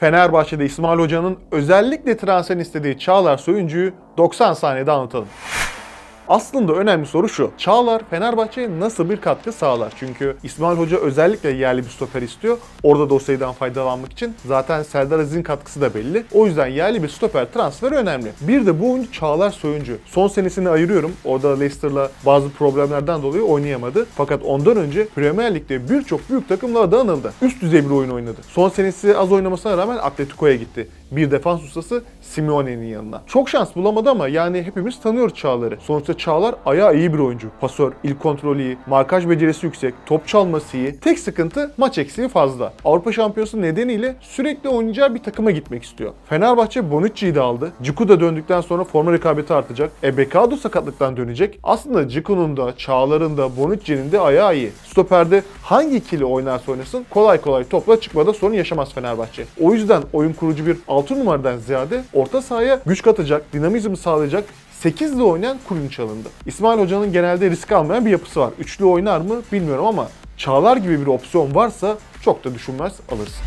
Fenerbahçe'de İsmail Hoca'nın özellikle transfer istediği Çağlar Soyuncu'yu 90 saniyede anlatalım. Aslında önemli soru şu. Çağlar Fenerbahçe'ye nasıl bir katkı sağlar? Çünkü İsmail Hoca özellikle yerli bir stoper istiyor. Orada da o sayıdan faydalanmak için. Zaten Serdar Aziz'in katkısı da belli. O yüzden yerli bir stoper transferi önemli. Bir de bu oyuncu Çağlar Soyuncu. Son senesini ayırıyorum. Orada Leicester'la bazı problemlerden dolayı oynayamadı. Fakat ondan önce Premier Lig'de birçok büyük takımla da anıldı. Üst düzey bir oyun oynadı. Son senesi az oynamasına rağmen Atletico'ya gitti. Bir defans ustası Simeone'nin yanına. Çok şans bulamadı ama yani hepimiz tanıyoruz Çağlar'ı. Sonuçta Çağlar ayağı iyi bir oyuncu. Pasör, ilk kontrolü iyi, markaj becerisi yüksek, top çalması iyi. Tek sıkıntı maç eksiği fazla. Avrupa Şampiyonası nedeniyle sürekli oynayacağı bir takıma gitmek istiyor. Fenerbahçe Bonucci'yi de aldı. Ciku da döndükten sonra forma rekabeti artacak. E Bekado sakatlıktan dönecek. Aslında Ciku'nun da, Çağlar'ın da, Bonucci'nin de ayağı iyi. Stoperde hangi ikili oynarsa oynasın kolay kolay topla çıkmada sorun yaşamaz Fenerbahçe. O yüzden oyun kurucu bir 6 numaradan ziyade orta sahaya güç katacak, dinamizm sağlayacak 8'li oynayan Kulünç alındı. İsmail Hoca'nın genelde risk almayan bir yapısı var. Üçlü oynar mı bilmiyorum ama Çağlar gibi bir opsiyon varsa çok da düşünmez alırsın.